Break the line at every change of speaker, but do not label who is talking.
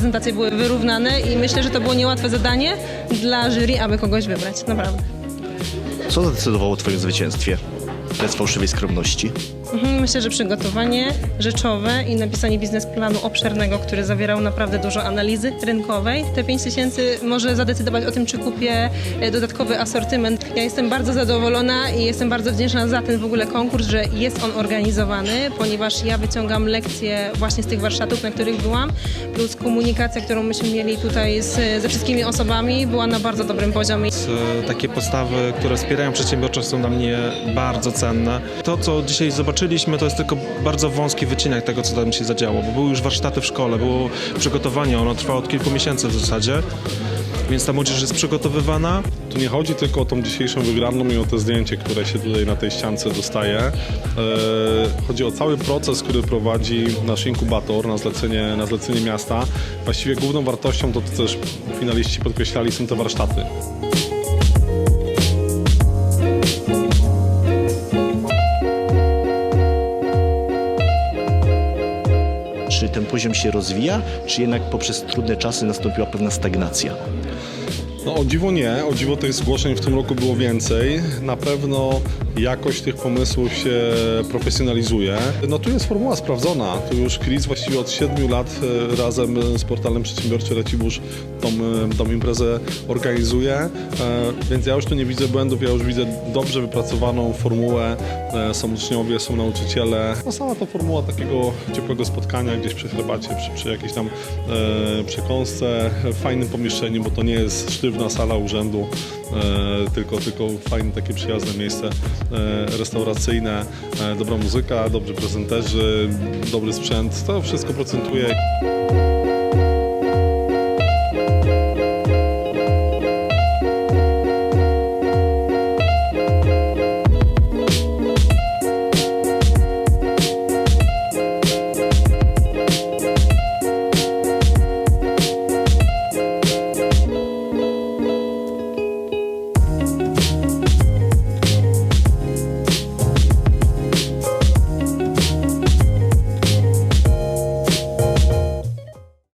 prezentacje były wyrównane i myślę, że to było niełatwe zadanie dla jury, aby kogoś wybrać, naprawdę.
Co zadecydowało o Twoim zwycięstwie? Bez fałszywej skromności.
Mhm, Myślę, że przygotowanie rzeczowe i napisanie biznesplanu obszernego, który zawierał naprawdę dużo analizy rynkowej. Te 5 tysięcy może zadecydować o tym, czy kupię e, dodatkowy asortyment. Ja jestem bardzo zadowolona i jestem bardzo wdzięczna za ten w ogóle konkurs, że jest on organizowany, ponieważ ja wyciągam lekcje właśnie z tych warsztatów, na których byłam, plus komunikacja, którą myśmy mieli tutaj z, ze wszystkimi osobami, była na bardzo dobrym poziomie.
E, Takie postawy, które wspierają przedsiębiorczość są dla mnie bardzo cenne. To, co dzisiaj zobaczyliśmy, to jest tylko bardzo wąski wycinek tego, co tam się zadziało, bo były już warsztaty w szkole, było przygotowanie, ono trwało od kilku miesięcy w zasadzie, więc ta młodzież jest przygotowywana.
Tu nie chodzi tylko o tą dzisiejszą wygraną i o to zdjęcie, które się tutaj na tej ściance dostaje. E, chodzi o cały proces, który prowadzi nasz inkubator na zlecenie, na zlecenie miasta. Właściwie główną wartością, to też finaliści podkreślali, są te warsztaty.
Czy ten poziom się rozwija, czy jednak poprzez trudne czasy nastąpiła pewna stagnacja?
No o dziwo nie, o dziwo tych zgłoszeń w tym roku było więcej. Na pewno jakość tych pomysłów się profesjonalizuje. No tu jest formuła sprawdzona. Tu już Chris właściwie od 7 lat e, razem z portalem Przedsiębiorczy Racibórz tą, e, tą imprezę organizuje. E, Więc ja już tu nie widzę błędów, ja już widzę dobrze wypracowaną formułę. Są uczniowie, są nauczyciele. No sama ta formuła takiego ciepłego spotkania gdzieś przy herbacie, przy, przy jakiejś tam przekąsce, w fajnym pomieszczeniu, bo to nie jest sztywna sala urzędu, e, tylko, tylko fajne takie przyjazne miejsce e, restauracyjne, e, dobra muzyka, dobrzy prezenterzy, dobry sprzęt. To wszystko procentuje.